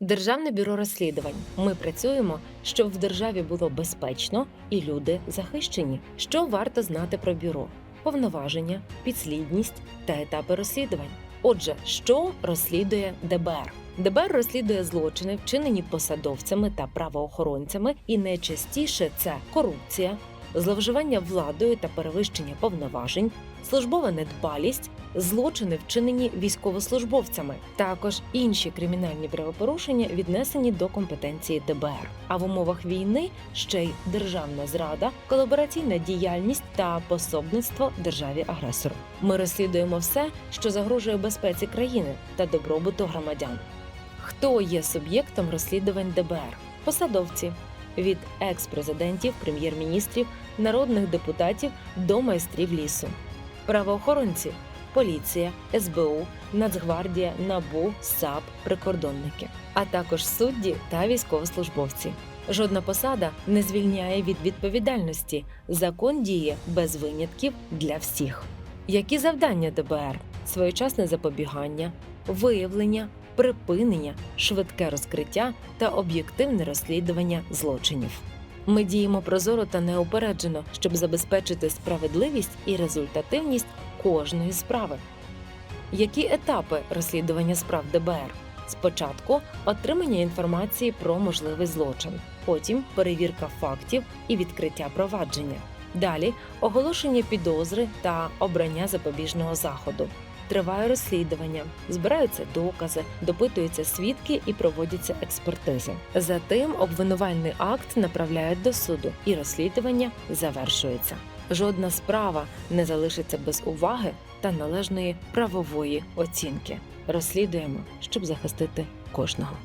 Державне бюро розслідувань. Ми працюємо, щоб в державі було безпечно і люди захищені. Що варто знати про бюро? Повноваження, підслідність та етапи розслідувань. Отже, що розслідує ДБР? ДБР розслідує злочини, вчинені посадовцями та правоохоронцями, і найчастіше це корупція, зловживання владою та перевищення повноважень, службова недбалість, злочини, вчинені військовослужбовцями, також інші кримінальні правопорушення віднесені до компетенції ДБР. А в умовах війни ще й державна зрада, колабораційна діяльність та пособництво державі агресору. Ми розслідуємо все, що загрожує безпеці країни та добробуту громадян. Хто є суб'єктом розслідувань ДБР? Посадовці від екс-президентів, прем'єр-міністрів, народних депутатів до майстрів лісу, правоохоронці, поліція, СБУ, Нацгвардія, НАБУ, САП, прикордонники, а також судді та військовослужбовці. Жодна посада не звільняє від відповідальності. Закон діє без винятків для всіх. Які завдання ДБР? Своєчасне запобігання, виявлення, припинення, швидке розкриття та об'єктивне розслідування злочинів. Ми діємо прозоро та неупереджено, щоб забезпечити справедливість і результативність кожної справи. Які етапи розслідування справ ДБР? Спочатку отримання інформації про можливий злочин, потім перевірка фактів і відкриття провадження. Далі оголошення підозри та обрання запобіжного заходу. Триває розслідування, збираються докази, допитуються свідки і проводяться експертизи. Затим обвинувальний акт направляють до суду, і розслідування завершується. Жодна справа не залишиться без уваги та належної правової оцінки. Розслідуємо, щоб захистити кожного.